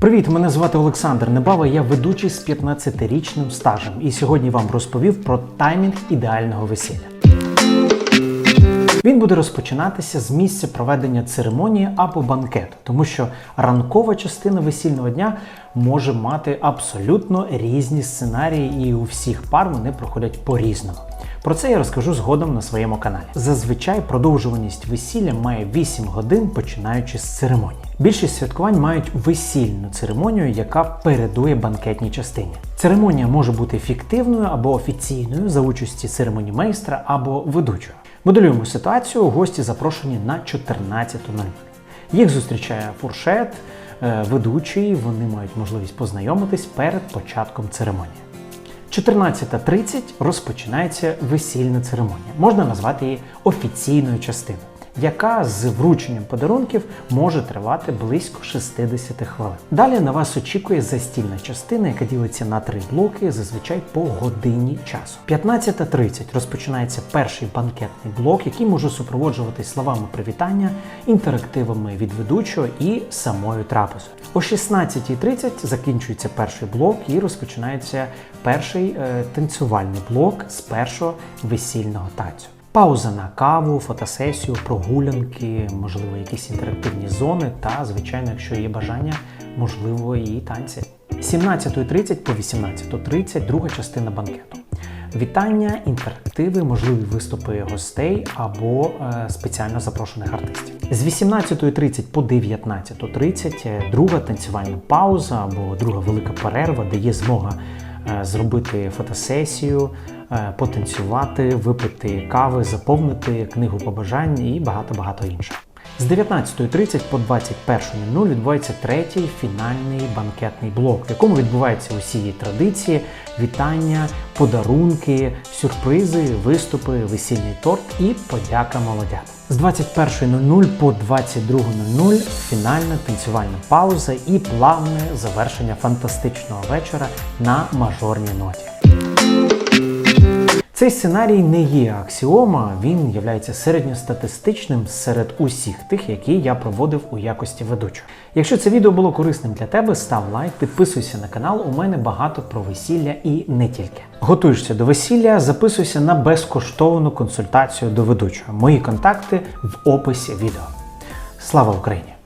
Привіт, мене звати Олександр Небава. Я ведучий з 15-річним стажем. І сьогодні вам розповів про таймінг ідеального весілля. Він буде розпочинатися з місця проведення церемонії або банкету, тому що ранкова частина весільного дня може мати абсолютно різні сценарії, і у всіх пар вони проходять по-різному. Про це я розкажу згодом на своєму каналі. Зазвичай продовжуваність весілля має 8 годин, починаючи з церемонії. Більшість святкувань мають весільну церемонію, яка передує банкетній частині. Церемонія може бути фіктивною або офіційною за участі церемонімейстра або ведучого. Моделюємо ситуацію. Гості запрошені на 14.00. Їх зустрічає фуршет, е, ведучий. Вони мають можливість познайомитись перед початком церемонії. 14.30 розпочинається весільна церемонія. Можна назвати її офіційною частиною, яка з врученням подарунків може тривати близько 60 хвилин. Далі на вас очікує застільна частина, яка ділиться на три блоки, зазвичай по годині часу. 15.30 розпочинається перший банкетний блок, який може супроводжуватись словами привітання, інтерактивами від ведучого і самою трапезою. О 16.30 закінчується перший блок і розпочинається перший е, танцювальний блок з першого весільного танцю. Пауза на каву, фотосесію, прогулянки, можливо, якісь інтерактивні зони та, звичайно, якщо є бажання, можливо, і танці. З 17.30 по 18.30 друга частина банкету. Вітання, інтерактиви, можливі виступи гостей або е, спеціально запрошених артистів. З 18.30 по 19.30 е, друга танцювальна пауза або друга велика перерва, де є змога зробити фотосесію, е, потанцювати, випити кави, заповнити книгу побажань і багато-багато іншого. З 19.30 по 21.00 відбувається третій фінальний банкетний блок, в якому відбуваються усі традиції, вітання, подарунки, сюрпризи, виступи, весільний торт і подяка молодят. З 21.00 по 22.00 фінальна танцювальна пауза і плавне завершення фантастичного вечора на мажорній ноті. Цей сценарій не є аксіома, він є середньостатистичним серед усіх тих, які я проводив у якості ведучого. Якщо це відео було корисним для тебе, став лайк, підписуйся на канал. У мене багато про весілля і не тільки. Готуєшся до весілля, записуйся на безкоштовну консультацію до ведучого. Мої контакти в описі відео. Слава Україні!